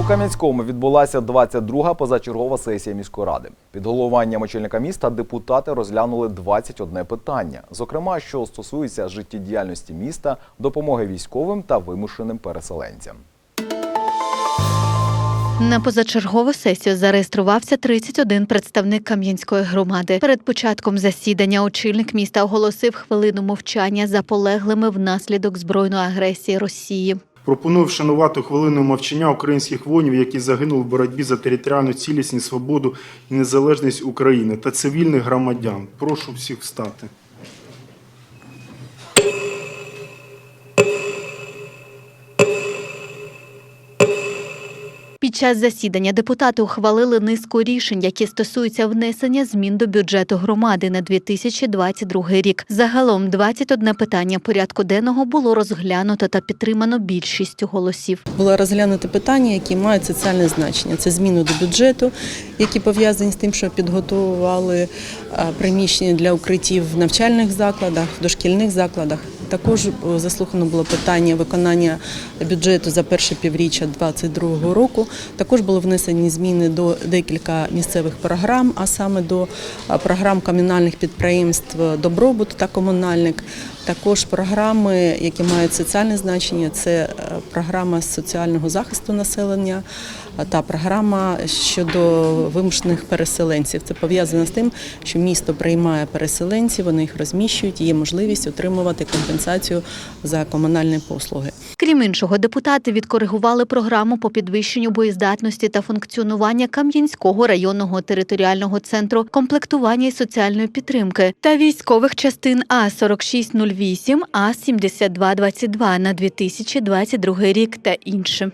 У Кам'янському відбулася 22-га позачергова сесія міської ради. Під головуванням очільника міста депутати розглянули 21 питання, зокрема, що стосується життєдіяльності міста, допомоги військовим та вимушеним переселенцям. На позачергову сесію зареєструвався 31 представник Кам'янської громади. Перед початком засідання очільник міста оголосив хвилину мовчання за полеглими внаслідок збройної агресії Росії. Пропоную вшанувати хвилиною мовчання українських воїнів, які загинули в боротьбі за територіальну цілісність, свободу і незалежність України та цивільних громадян. Прошу всіх встати. Під час засідання депутати ухвалили низку рішень, які стосуються внесення змін до бюджету громади на 2022 рік. Загалом 21 питання порядку денного було розглянуто та підтримано більшістю голосів. Було розглянуто питання, які мають соціальне значення. Це зміни до бюджету, які пов'язані з тим, що підготували приміщення для укриттів в навчальних закладах, в дошкільних закладах. Також е, заслухано було питання виконання бюджету за перше півріччя 2022 року. Також були внесені зміни до декілька місцевих програм, а саме до програм комунальних підприємств Добробут та комунальник. Також програми, які мають соціальне значення, це е, програма соціального захисту населення та програма щодо вимушених переселенців. Це пов'язано з тим, що місто приймає переселенців, вони їх розміщують, є можливість отримувати компенсацію за комунальні послуги. Крім іншого, депутати відкоригували програму по підвищенню боєздатності та функціонування Кам'янського районного територіального центру комплектування і соціальної підтримки та військових частин А 4608 А 7222 на 2022 рік та інше.